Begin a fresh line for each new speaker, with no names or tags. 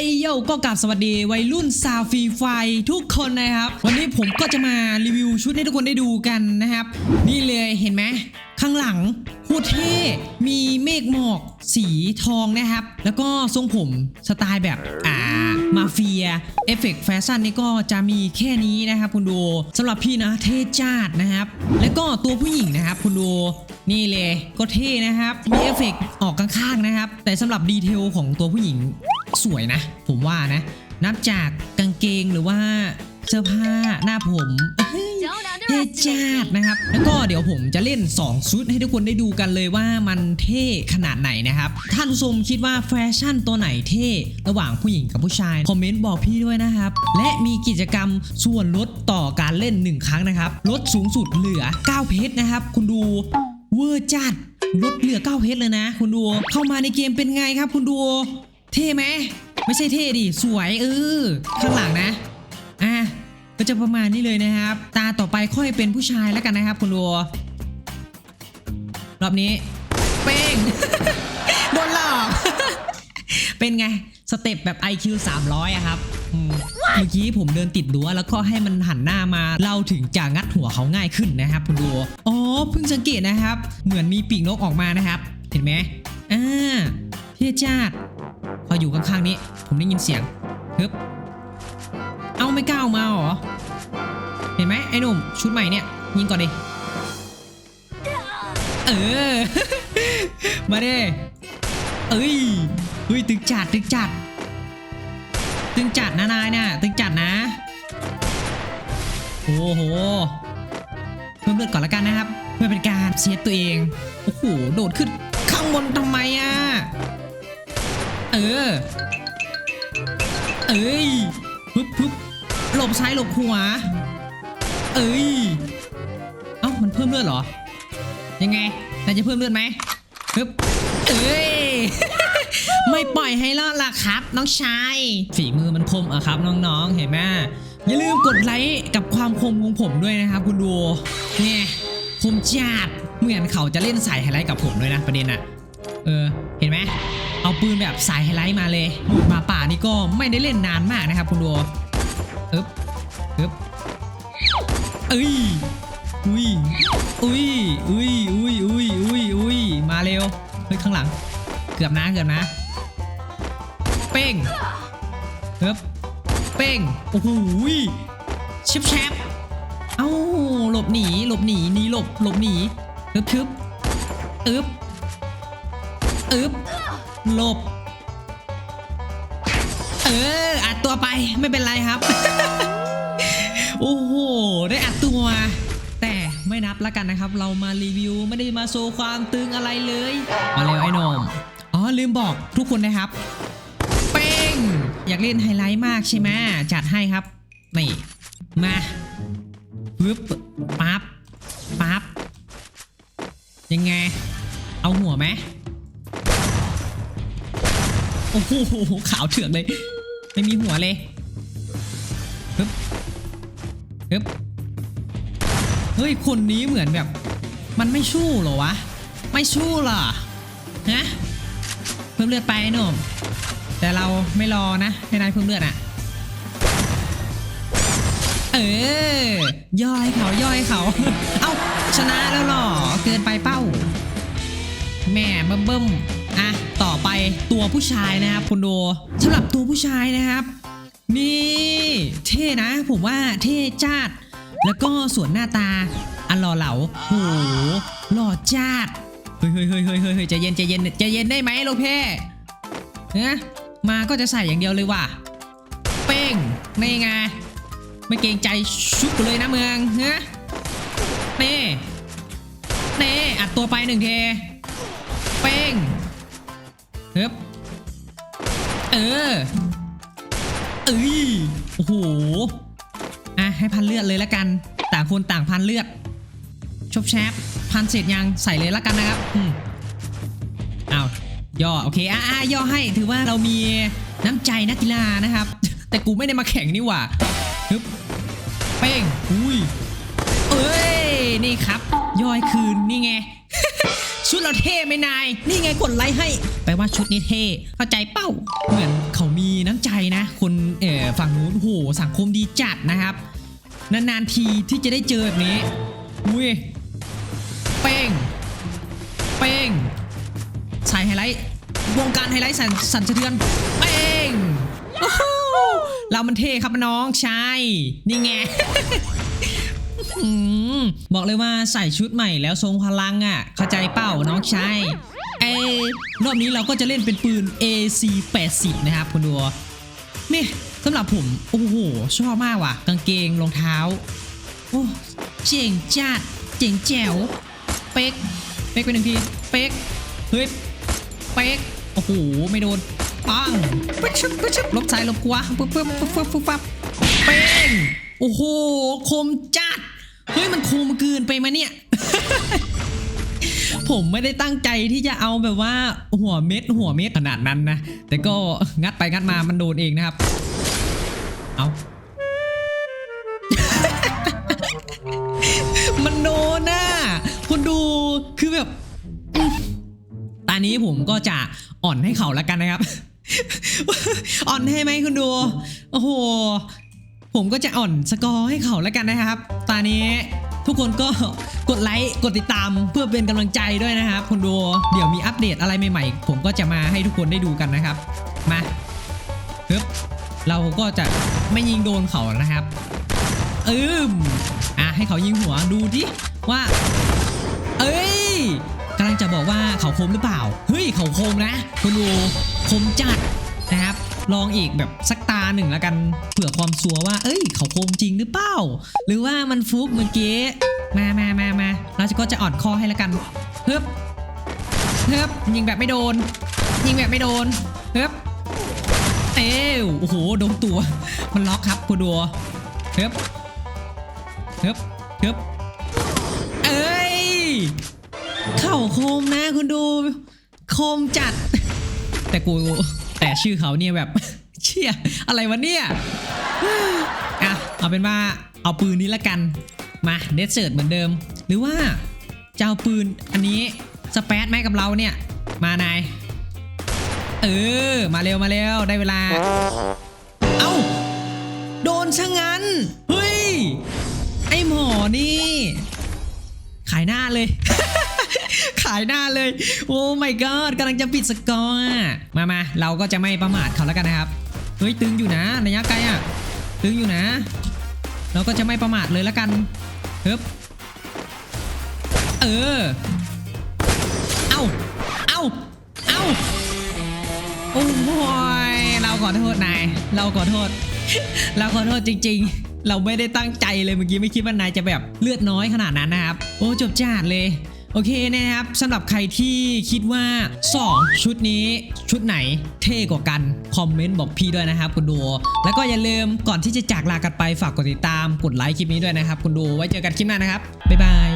ไอโยก็กลับสวัสดีวัยรุ่นซาฟีไฟทุกคนนะครับ วันนี้ผมก็จะมารีวิวชุดให้ทุกคนได้ดูกันนะครับ นี่เลยเห็นไหมข้างหลังโคตรเท่มีเมฆหมอกสีทองนะครับ แล้วก็ทรงผมสไตล์แบบอ่ามาเฟียเอฟเฟกต์แฟชั่นนี่ก็จะมีแค่นี้นะครับคุณดูสำหรับพี่นะเท่จาดนะครับ แล้วก็ตัวผู้หญิงนะครับคุณดูนี่เลยก็เท่นะครับ มีเอฟเฟกต์ออกข้างๆนะครับ แต่สำหรับดีเทลของตัวผู้หญิง สวยนะ ผมว่านะ นับจากกางเกงหรือว่าเสื้อผ้าหน้าผมเอ้ยเท่จ้าดนะครับ แล้วก็เดี๋ยวผมจะเล่น 2 ชุดให้ทุกคนได้ดูกันเลยว่ามันเท่ขนาดไหนนะครับ ท่านผู้ชมคิดว่าแฟชั่นตัวไหนเท่ระหว่างผู้หญิงกับผู้ชาย คอมเมนต์บอกพี่ด้วยนะครับ และมีกิจกรรมส่วนลดต่อการเล่น 1 ครั้งนะครับ ลดสูงสุดเหลือ 9 เพชรนะครับ คุณดูเวอร์จัดลดเหลือ 9 เพชรเลยนะ คุณดู เข้ามาในเกมเป็นไงครับ คุณดู เท่ไหมไม่ใช่เท่ดิสวยเออข้างหลังนะอะก็จะประมาณนี้เลยนะครับ ตาต่อไปค่อยเป็นผู้ชายแล้วกันนะครับ คุณดูรอบนี้ เป้งโดนหลอกเป็นไง สเต็ปแบบ IQ 300อะครับเมื่อกี้ผมเดินติดรั้วแล้วก็ให้มันหันหน้ามาเราถึงจะงัดหัวเขาง่ายขึ้นนะครับ คุณดูอ๋อเพิ่งสังเกตนะครับ เหมือนมีปีกนกออกมานะครับ เห็นไหมอ่าเท่จ้าด พออยู่ข้างๆนี้ ผมได้ยินเสียงฮึบเอาไม่กล้าออกมาหรอ เห็นไหมไอ้หนุ่มชุดใหม่เนี่ย ยิงก่อนดิเออ มาดิเอ้ยเฮ้ยตึงจัดตึงจัด ตึงจัดนะนายน่ะตึงจัดนะ โอ้โหเพิ่มเลือดก่อนละกันนะครับ เพื่อเป็นการเซฟตัวเอง โอ้โห โดดขึ้นข้างบนทำไมอะ ออ เอ้ยปึ๊บปึ๊บหลบซ้ายหลบขวาเอ้ย เอ้ามันเพิ่มเลือดเหรอ ยังไงนายจะเพิ่มเลือดไหมปึ๊บเอ้ย ไม่ปล่อยให้รอดล่ะครับ น้องชาย ฝีมือมันคมอะครับ น้องๆ เห็นไหมอย่าลืมกดไลค์กับความคมของผมด้วยนะครับ คุณดู เนี่ย คมจัดเหมือนเขาจะเล่นสายไฮไลท์กับผมด้วยนะประเด็นอะ เออ เห็นไหมเอาปืนแบบสายไฮไลท์มาเลยหมาป่านี่ก็ไม่ได้เล่นนานมากนะครับคุณดูอึ๊บอึ๊บเอ้ยอุ้ยอุ้ยอุ้ยอุ้ยอุ้ยอุ้ยอุ้ยมาเร็วเฮ้ยข้างหลัง เกือบนะเกือบนะ เป้งเฮ้บเป้งโอ้โหชิบแชบเอ้าหลบหนีหลบหนีหนีหลบหลบหนีทึบทึบอึบ อึบหลบ เออ อัดตัวไปไม่เป็นไรครับ โอ้โห ได้อัดตัว แต่ไม่นับแล้วกันนะครับ เรามารีวิวไม่ได้มาโชว์ความตึงอะไรเลย มาเร็วไอ้หนมอ๋อ ลืมบอกทุกคนนะครับ เป้ง อยากเล่นไฮไลท์มากใช่ไหมจัดให้ครับ นี่ มาปึ๊บปั๊บปั๊บยังไง เอาหัวไหม โอ้โหขาวเถือกเลย ไม่มีหัวเลยปึ๊บฮึบเฮ้ยคนนี้เหมือนแบบ มันไม่ชู้เหรอวะ ไม่ชู้หรอฮะเพิ่มเลือดไปหนุ่มแต่เราไม่รอนะให้นายเพิ่มเลือดอะเออย่อยเขาย่อยเขา เอ้าชนะแล้วเหรอเกินไปเป้า แม่เบิ่มเบิ่ม อะต่อไปตัวผู้ชายนะครับคุณดูสำหรับตัวผู้ชายนะครับ นี่เท่นะ ผมว่าเท่จัดแล้วก็ส่วนหน้าตา อันหล่อเหลาโหหล่อจัดเฮ้ยเฮ้ยเฮ้ยเฮ้ยเฮ้ยเฮ้ยใจเย็นใจเย็นใจเย็นได้ไหมโลเพ่เนะมาก็จะใส่อย่างเดียวเลยว่ะ เป้งนี่ไงไม่เกรงใจชุบเลยนะเมืองเนะนี่นี่อัดตัวไปหนึ่งเท เป้ง ฮึบเออเอ้ยโอ้โหอะให้พันเลือดเลยละกัน ต่างคนต่างพันเลือดชบแชปพันเสร็จยังใส่เลยละกันนะครับอืมอ้าวย่อโอเคอะอะย่อให้ถือว่าเรามีน้ำใจนักกีฬานะครับ แต่กูไม่ได้มาแข่งนี่หว่าฮึบเป้งอุ้ยเอ้ยนี่ครับย่อยคืนนี่ไง ชุดเราเท่ไหมนาย นี่ไงกดไลค์ให้ แปลว่าชุดนี้เท่ เข้าใจเป้า เหมือนเขามีน้ำใจนะ คนเออฝั่งนู้นโหสังคมดีจัดนะครับ นานๆทีที่จะได้เจอแบบนี้ อุ้ย เป้ง เป้งใส่ไฮไลท์ วงการไฮไลท์สั่นสันสะเทือน เป้ง เรามันเท่ครับน้อง ใช่ นี่ไง บอกเลยว่าใส่ชุดใหม่แล้วทรงพลังอะ เข้าใจเป้าน้องชายเอรอบนี้เราก็จะเล่นเป็นปืน AC 80นะครับคุณดูนี่สำหรับผม โอ้โห ชอบมากว่ะ กางเกงรองเท้า โอ้เจ๋งจัดเจ๋งแจ๋ว เป๊ก เป๊กไปหนึ่งที เป๊ก เฮ้ย เป๊ก โอ้โห ไม่โดน ปังปึ๊บชึบปึ๊บชึบลบซ้ายลบขวาปึ๊บปึ๊บปึ๊บปึ๊บปึ๊บปึ๊บเป้งโอ้โห คมจัด เฮ้ยมันคมเกินไปไหมเนี่ย ผมไม่ได้ตั้งใจที่จะเอาแบบว่า หัวเม็ด หัวเม็ดขนาดนั้นนะ แต่ก็งัดไปงัดมามันโดนเองนะครับ เอามันโดนน่ะคุณดูคือแบบตอนนี้ผมก็จะอ่อนให้เขาแล้วกันนะครับ อ่อนให้ไหมคุณดู โอ้โห ผมก็จะอ่อนสกอร์ให้เขาแล้วกันนะครับ ตอนนี้ทุกคนก็กดไลค์กดติดตามเพื่อเป็นกำลังใจด้วยนะครับคุณดูเดี๋ยวมีอัปเดตอะไรใหม่ๆ ผมก็จะมาให้ทุกคนได้ดูกันนะครับ มาปึ๊บเราก็จะไม่ยิงโดนเขานะครับอืมอะให้เขายิงหัวดูดิว่า เอ้ยกำลังจะบอกว่าเขาคมหรือเปล่า เฮ้ยเขาคมนะ คุณดูคมจัดนะครับ ลองอีกแบบสักตาหนึ่งแล้วกันเผื่อความสัวว่า เอ้ย เขาโคมจริงหรือเปล่าหรือว่ามันฟุกเมื่อกี้มามามามาเราจะก็จะอ่อนคอให้แล้วกันเฮ้บเฮ้บยิงแบบไม่โดน ยิงแบบไม่โดนเฮ้บเอ้วโอ้โหโดนตัว มันล็อกครับคุณดูเฮ้บฮึบฮึบเอ้ยเข่าโคมนะคุณดู โคมจัด แต่กู แต่ชื่อเขาเนี่ยแบบ เชี่ยอะไรวะเนี่ยอะเอาเป็นว่าเอาปืนนี้ละกันมาเดสเซิร์ตเหมือนเดิม หรือว่าจะเอาปืนอันนี้สเปซไหมกับเราเนี่ย มานายเออ มาเร็วมาเร็วได้เวลา เอ้า โดนซะงั้น เฮ้ย ไอหมอนี่ ขายหน้าเลย ขายหน้าเลย โอ้ my god กำลังจะปิดสกอร์อะมามาเราก็จะไม่ประมาทเขาแล้วกันนะครับ เฮ้ย ตึงอยู่นะระยะไกลอะ ตึงอยู่นะ เราก็จะไม่ประมาทเลยแล้วกันเฮ้บเออ เอ้าเอ้าเอา โอ้ยเราขอโทษนาย เราขอโทษ เราขอโทษจริง ๆเราไม่ได้ตั้งใจเลยเมื่อกี้ไม่คิดว่านายจะแบบเลือดน้อยขนาดนั้นนะครับ โอ้จบจ้าดเลย โอเคนะครับสำหรับใครที่คิดว่า 2 ชุดนี้ชุดไหนเท่กว่ากัน คอมเมนต์บอกพี่ด้วยนะครับคุณดูแล้วก็อย่าลืมก่อนที่จะจากลากันไปฝากกดติดตามกดไลค์คลิปนี้ด้วยนะครับคุณดูไว้เจอกันคลิปหน้านะครับบ๊ายบาย